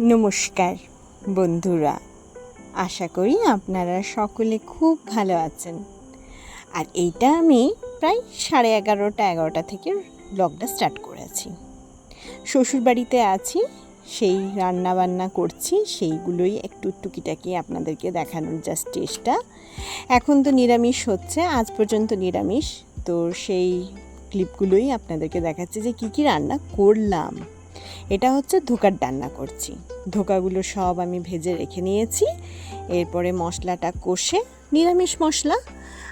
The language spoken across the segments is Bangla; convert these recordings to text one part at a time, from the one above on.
নমস্কার, বন্ধুরা। আশা করি আপনারা সকলে খুব ভালো আছেন। আর এইটা আমি প্রায় সাড়ে এগারোটা এগারোটা থেকে ব্লগটা স্টার্ট করেছি শ্বশুরবাড়িতে আছি, সেই রান্না বান্না করছি, সেইগুলোই একটু টুকিটাকি আপনাদেরকে দেখানোর জাস্ট চেষ্টা। এখন তো নিরামিষ হচ্ছে, আজ পর্যন্ত নিরামিষ। তো সেই ক্লিপগুলোই আপনাদেরকে দেখাচ্ছে যে কী কী রান্না করলাম। এটা হচ্ছে ধোকার ডান্না করছি। ধোকাগুলো সব আমি ভেজে রেখে নিয়েছি। এরপরে মশলাটা কষে নিরামিষ মশলা,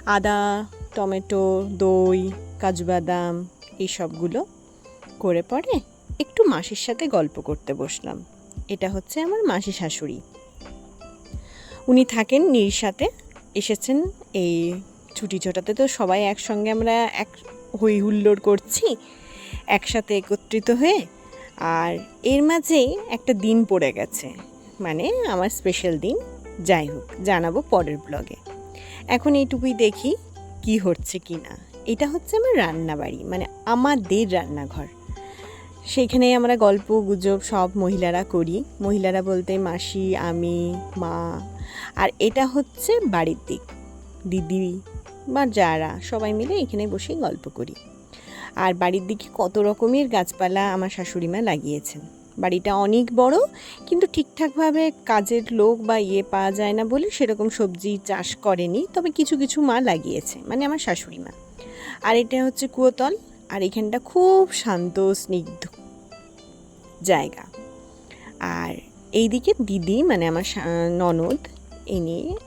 আদা, টমেটো, দই, কাজু বাদাম এই সবগুলো করে পরে একটু মাসির সাথে গল্প করতে বসলাম। এটা হচ্ছে আমার মাসি শাশুড়ি। উনি থাকেন নির সাথে এসেছেন এই ছুটি ছোটাতে তো সবাই একসঙ্গে আমরা এক হই হুল্লোড় করছি, একসাথে একত্রিত হয়ে আর এর মাঝেই একটা দিন পড়ে গেছে। মানে আমার স্পেশাল দিন। যাই হোক, জানাব পরের ব্লগে এখন এইটুকুই দেখি কি হচ্ছে কি না। এটা হচ্ছে আমার রান্নাবাড়ি মানে আমাদের রান্নাঘর। সেইখানে আমরা গল্প, গুজব সব মহিলারা করি। মহিলারা বলতে মাসি, আমি, মা। আর এটা হচ্ছে বাড়ির দিক। দিদি বা যারা সবাই মিলে এখানে বসেই গল্প করি। আর বাড়ির দিকে কত রকমের গাছপালা আমার শাশুড়ি মা লাগিয়েছেন। বাড়িটা অনেক বড়, কিন্তু ঠিকঠাকভাবে কাজের লোক বা ইয়ে পাওয়া যায় না বলে সেরকম সবজি চাষ করেনি, তবে কিছু কিছু মা লাগিয়েছে মানে আমার শাশুড়ি মা আর এটা হচ্ছে কুয়োতল, আর এখানটা খুব শান্ত, স্নিগ্ধ জায়গা। আর এইদিকে দিদি মানে আমার ননদ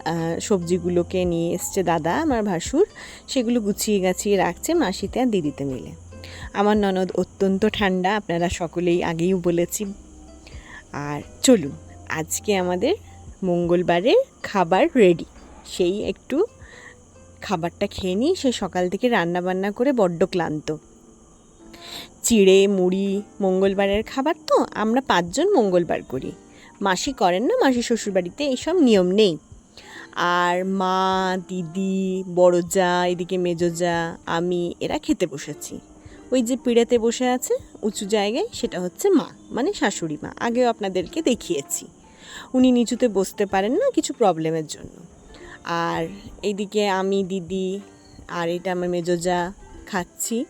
আহ, সবজিগুলোকে নিয়ে এসছে দাদা আমার ভাসুর। সেগুলো গুছিয়ে গাছিয়ে রাখছে মাসিতে আর দিদিতে মিলে। আমার ননদ অত্যন্ত ঠান্ডা আপনারা সকলেই আগেই বলেছি। আর চলুন আজকে আমাদের মঙ্গলবারের খাবার রেডি সেই একটু খাবারটা খেয়ে নিই সে সকাল থেকে রান্না বান্না করে বড্ড ক্লান্ত। চিড়ে মুড়ি মঙ্গলবারের খাবার তো আমরা পাঁচজন মঙ্গলবার করি। মাসি করেন না মাসি শ্বশুরবাড়িতে এইসব নিয়ম নেই। আর মা, দিদি বড় যা এদিকে মেজো যা আমি, এরা খেতে বসেছি। ওই যে পিড়েতে বসে আছে, উঁচু জায়গায়, সেটা হচ্ছে মা মানে শাশুড়ি মা। আগেও আপনাদেরকে দেখিয়েছি। উনি নিচুতে বসতে পারেন না, কিছু প্রবলেমের জন্য। আর এইদিকে আমি, দিদি, আর এটা আমার মেজো যা খাচ্ছি।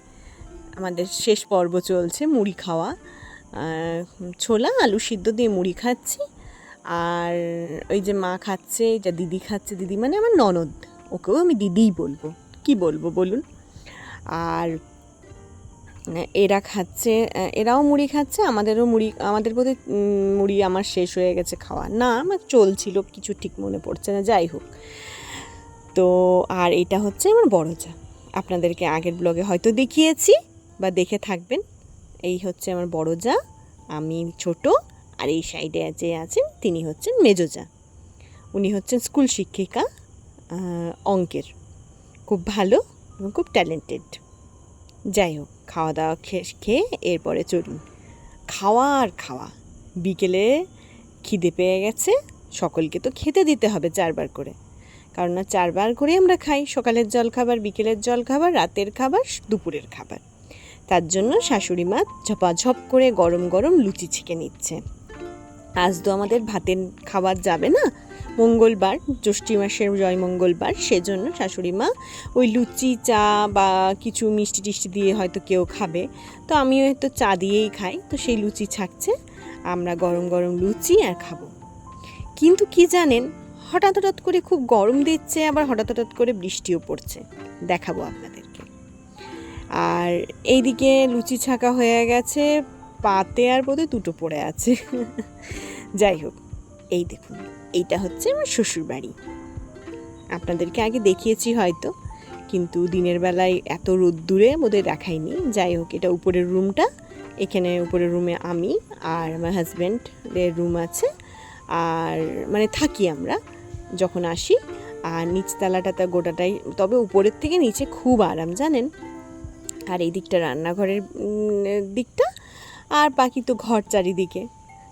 আমাদের শেষ পর্ব চলছে, মুড়ি খাওয়া। ছোলা, আলু সিদ্ধ দিয়ে মুড়ি খাচ্ছি। আর ওই যে মা খাচ্ছে এটা দিদি খাচ্ছে, দিদি মানে আমার ননদ। ওকেও আমি দিদিই বলব। কি বলব বলুন? আর, এরা খাচ্ছে, এরাও মুড়ি খাচ্ছে, আমাদেরও মুড়ি, আমাদের বোধহয় মুড়ি আমার শেষ হয়ে গেছে খাওয়া। না, আমার চলছিল, কিছু ঠিক মনে পড়ছে না, যাই হোক। তো, আর এটা হচ্ছে আমার বড় চা আপনাদেরকে আগের ব্লগে হয়তো দেখিয়েছি বা দেখে থাকবেন। এই হচ্ছে আমার বড় যা, আমি ছোট, আর এই সাইডে যে আছেন, তিনি হচ্ছেন মেজো যা। উনি হচ্ছেন স্কুল শিক্ষিকা অঙ্কের। খুব ভালো এবং খুব ট্যালেন্টেড যাই হোক, খাওয়া দাওয়া খেয়ে খেয়ে এরপরে চলুন। খাওয়া আর খাওয়া। বিকেলে খিদে পেয়ে গেছে, সকলকে তো খেতে দিতে হবে চারবার করে। কারণ চারবার করে আমরা খাই। সকালের জল খাবার বিকেলের জল খাবার রাতের খাবার, দুপুরের খাবার। তার জন্য শাশুড়ি মা ঝপাঝপ করে গরম গরম লুচি ছেঁকে নিচ্ছে। আজ তো আমাদের ভাতের খাবার যাবে না। মঙ্গলবার, জ্যৈষ্ঠী মাসের জয় মঙ্গলবার, সেজন্য শাশুড়ি মা ওই লুচি, চা বা কিছু মিষ্টি টিষ্টি দিয়ে হয়তো কেউ খাবে। তো আমিও হয়তো চা দিয়েই খাই, তো সেই লুচি ছাকছে। আমরা গরম গরম লুচি আর খাব। কিন্তু কি জানেন, হঠাৎ হঠাৎ করে খুব গরম দিচ্ছে, আবার হঠাৎ হঠাৎ করে বৃষ্টিও পড়ছে। দেখাবো আপনাদেরকে আর এইদিকে লুচি ছাঁকা হয়ে গেছে, পাতে আর বোধহয় দুটো পড়ে আছে। যাই হোক, এই দেখুন, এইটা হচ্ছে আমার শ্বশুর বাড়ি আপনাদেরকে আগে দেখিয়েছি হয়তো, কিন্তু দিনের বেলায় এত রোদ্দুরে বোধহয় দেখাইনি। যাই হোক, এটা উপরের রুমটা, এখানে উপরের রুমে আমি আর আমার হাজব্যান্ডের রুম আছে। আর মানে থাকি আমরা যখন আসি, আর নিচতলাটা তা গোটাটাই, তবে উপরের থেকে নিচে খুব আরাম, জানেন? আর এই দিকটা রান্নাঘরের দিকটা। আর বাকি তো ঘর চারিদিকে।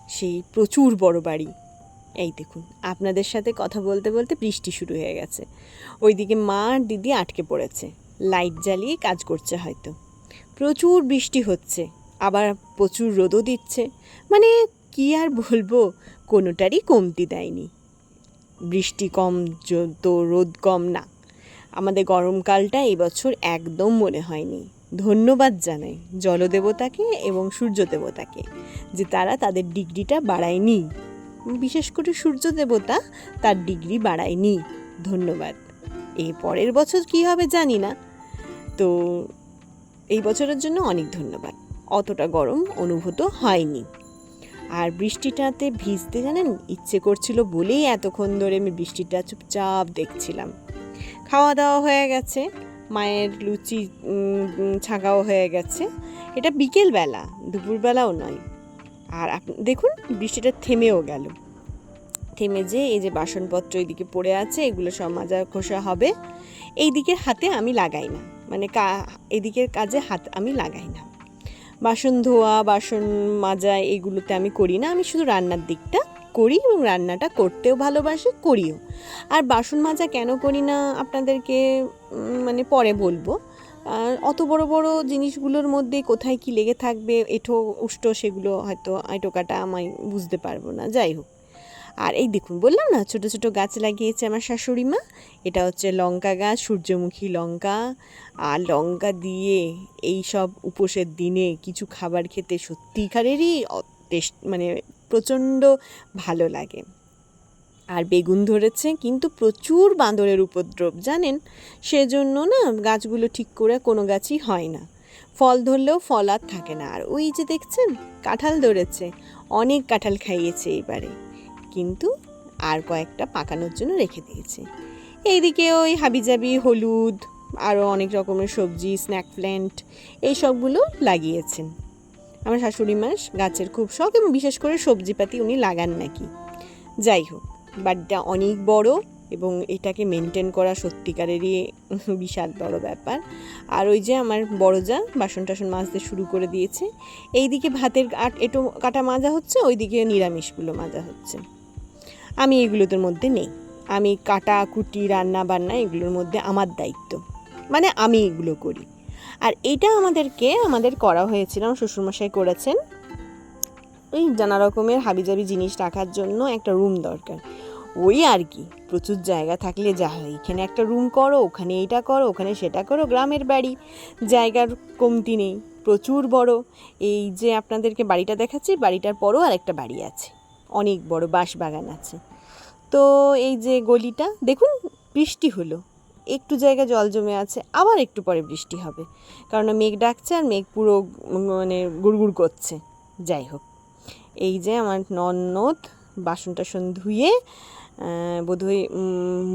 সেই প্রচুর বড় বাড়ি। এই দেখুন, আপনাদের সাথে কথা বলতে বলতে বৃষ্টি শুরু হয়ে গেছে। ওইদিকে মা আর দিদি আটকে পড়েছে। লাইট জ্বালিয়ে কাজ করছে হয়তো। প্রচুর বৃষ্টি হচ্ছে। আবার প্রচুর রোদও দিচ্ছে। মানে কি আর বলব, কোনোটারই কমতি দেয়নি। বৃষ্টি কম তো রোদ কম না। আমাদের গরমকালটা এবছর একদম মনে হয়নি। ধন্যবাদ জানাই জলদেবতাকে এবং সূর্য দেবতাকে যে তারা তাদের ডিগ্রিটা বাড়ায়নি। বিশেষ করে সূর্য দেবতা তার ডিগ্রি বাড়ায়নি। ধন্যবাদ। এই পরের বছর কি হবে জানি না। তো এই বছরের জন্য অনেক ধন্যবাদ। অতটা গরম অনুভূত হয়নি। আর বৃষ্টিটাতে ভিজতে জানেন ইচ্ছে করছিল বলেই এতক্ষণ ধরে আমি বৃষ্টিটা চুপচাপ দেখছিলাম। খাওয়া দাওয়া হয়ে গেছে। মায়ের লুচি ছাঁকাও হয়ে গেছে। এটা বিকেলবেলা, দুপুরবেলাও নয়। আর দেখুন, বৃষ্টিটা থেমেও গেল। থেমে যে এই যে বাসনপত্র এইদিকে পড়ে আছে, এগুলো সব মাজা খোসা হবে। এই দিকের হাতে আমি লাগাই না। মানে কা, এদিকের কাজে হাত, আমি লাগাই না। বাসন ধোয়া, বাসন মাজা এগুলোতে আমি করি না। আমি শুধু রান্নার দিকটা করি এবং রান্নাটা করতেও ভালোবাসি, করিও। আর বাসন মাজা কেন করি না আপনাদেরকে মানে পরে বলব। অত বড় বড় জিনিসগুলোর মধ্যে কোথায় কি লেগে থাকবে, এঠো উষ্ট সেগুলো হয়তো আইটো কাটা আমি বুঝতে পারব না, যাই হোক। আর এই দেখুন, বললাম না, ছোট ছোট গাছ লাগিয়েছে আমার শাশুড়ি মা। এটা হচ্ছে লঙ্কা গাছ, সূর্যমুখী লঙ্কা। আর লঙ্কা দিয়ে এই সব উপোসের দিনে কিছু খাবার খেতে সত্যিকারেরই টেস্ট মানে প্রচণ্ড ভালো লাগে। আর বেগুন ধরেছে, কিন্তু প্রচুর বাঁদরের উপদ্রব, জানেন? সেজন্য না গাছগুলো ঠিক করে কোনো গাছই হয় না। ফল ধরলেও ফল আর থাকে না। আর ওই যে দেখছেন, কাঁঠাল ধরেছে, অনেক কাঁঠাল খাইয়েছে এবারে কিন্তু আর কয়েকটা পাকানোর জন্য রেখে দিয়েছে। এইদিকে ওই হাবিজাবি, হলুদ, আরও অনেক রকমের সবজি, স্ন্যাক প্ল্যান্ট, এই সবগুলো লাগিয়েছেন। আমার শাশুড়ি মাস গাছের খুব শখ এবং বিশেষ করে সবজিপাতি উনি লাগান নাকি। যাই হোক, বাড়িটা অনেক বড় এবং এটাকে মেনটেন করা সত্যিকারেরই বিশাল বড় ব্যাপার। আর ওই যে আমার বড় যা বাসন টাসন মাজতে শুরু করে দিয়েছে, এইদিকে ভাতের এটো কাটা মাজা হচ্ছে, ওইদিকে নিরামিষগুলো মাজা হচ্ছে। আমি এগুলোদের মধ্যে নেই। আমি কাটা, কুটি রান্না বান্না এগুলোর মধ্যে আমার দায়িত্ব। মানে আমি এগুলো করি। আর এটা আমাদেরকে, আমাদের করা হয়েছিল, আমার শ্বশুরমশাই করেছেন। ওই নানা রকমের হাবিজাবি জিনিস রাখার জন্য একটা রুম দরকার। ওই আর কি, প্রচুর জায়গা থাকলে যা হয়। এখানে একটা রুম করো, ওখানে এইটা করো, ওখানে সেটা করো, গ্রামের বাড়ি, জায়গার কমতি নেই, প্রচুর বড়। এই যে আপনাদেরকে বাড়িটা দেখাচ্ছি, বাড়িটার পরও আরেকটা বাড়ি আছে, অনেক বড় বাঁশ বাগান আছে। তো এই যে গলিটা, দেখুন, বৃষ্টি হলো। একটু জায়গা জল জমে আছে, আবার একটু পরে বৃষ্টি হবে। কারণ মেঘ ডাকছে আর মেঘ পুরো মানে গুড়গুড় করছে। যাই হোক, এই যে আমার ননদ বাসন টাসন ধুয়ে বোধহয়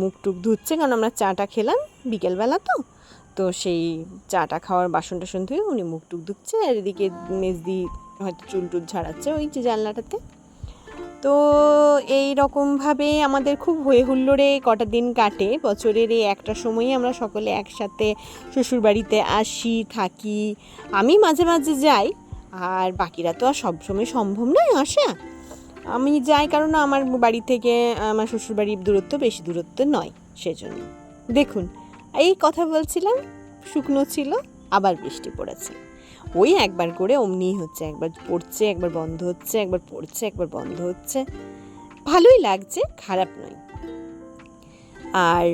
মুখ টুক ধুচ্ছে, কারণ আমরা চাটা খেলাম বিকেলবেলা তো। তো সেই চাটা খাওয়ার বাসন টাসন ধুয়ে উনি মুখ টুক ধুচ্ছে, আর এদিকে মেজদি হয়তো চুল টুল ঝাড়াচ্ছে ওই যে জানলাটাতে। তো এই রকমভাবে আমাদের খুব হয়ে হুল্লোড়ে কটা দিন কাটে। বছরের এই একটা সময়ই আমরা সকলে একসাথে শ্বশুরবাড়িতে আসি, থাকি। আমি মাঝে মাঝে যাই, আর বাকিরা তো আর সবসময় সম্ভব নয় আসা। আমি যাই কারণ আমার বাড়ি থেকে আমার শ্বশুরবাড়ির দূরত্ব বেশি দূরত্ব নয় সেজন্য। দেখুন, এই কথা বলছিলাম, শুকনো ছিল, আবার বৃষ্টি পড়েছে। ওই একবার করে অমনি হচ্ছে, একবার পড়ছে, একবার বন্ধ হচ্ছে, একবার পড়ছে, একবার বন্ধ হচ্ছে। ভালোই লাগছে, খারাপ নয়। আর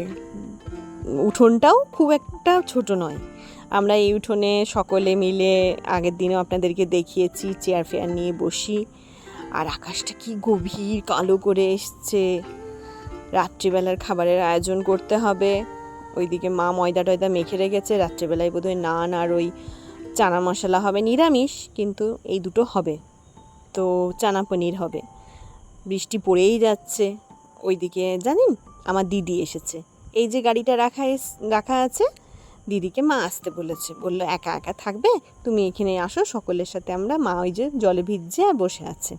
উঠোনটাও খুব একটা ছোট নয়। আমরা এই উঠোনে সকলে মিলে আগের দিনেও আপনাদেরকে দেখিয়েছি চেয়ার ফেয়ার নিয়ে বসি। আর আকাশটা কি গভীর, কালো করে এসছে। রাত্রিবেলার খাবারের আয়োজন করতে হবে। ওইদিকে মা ময়দা টয়দা মেখে রেখেছে, রাত্রিবেলায় বোধহয় নান আর ওই চানা মশলা হবে নিরামিষ, কিন্তু এই দুটো হবে। তো চানা পনির হবে। বৃষ্টি পড়েই যাচ্ছে। ওইদিকে জানেন, আমার দিদি এসেছে। এই যে গাড়িটা রাখা রাখা আছে, দিদিকে মা আসতে বলেছে। বলল, একা একা থাকবে? তুমি এখানে আসো, সকলের সাথে আমরা মা ওই যে জলে ভিজছে আর বসে আছে।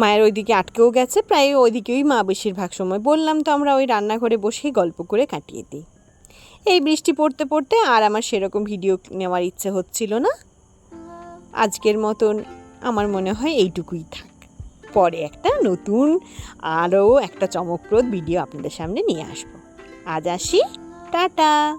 মায়ের ওইদিকে আটকেও গেছে। প্রায় ওইদিকেই মা বেশিরভাগ সময়। বললাম, তো আমরা ওই রান্নাঘরে বসেই গল্প করে কাটিয়ে দিই। এই বৃষ্টি পড়তে পড়তে আর আমার সেরকম ভিডিও নেওয়ার ইচ্ছে হচ্ছিল না। আজকের মতন আমার মনে হয় এইটুকুই থাক। পরে একটা নতুন, আরও একটা চমকপ্রদ ভিডিও আপনাদের সামনে নিয়ে আসব। আজ আসি, টাটা!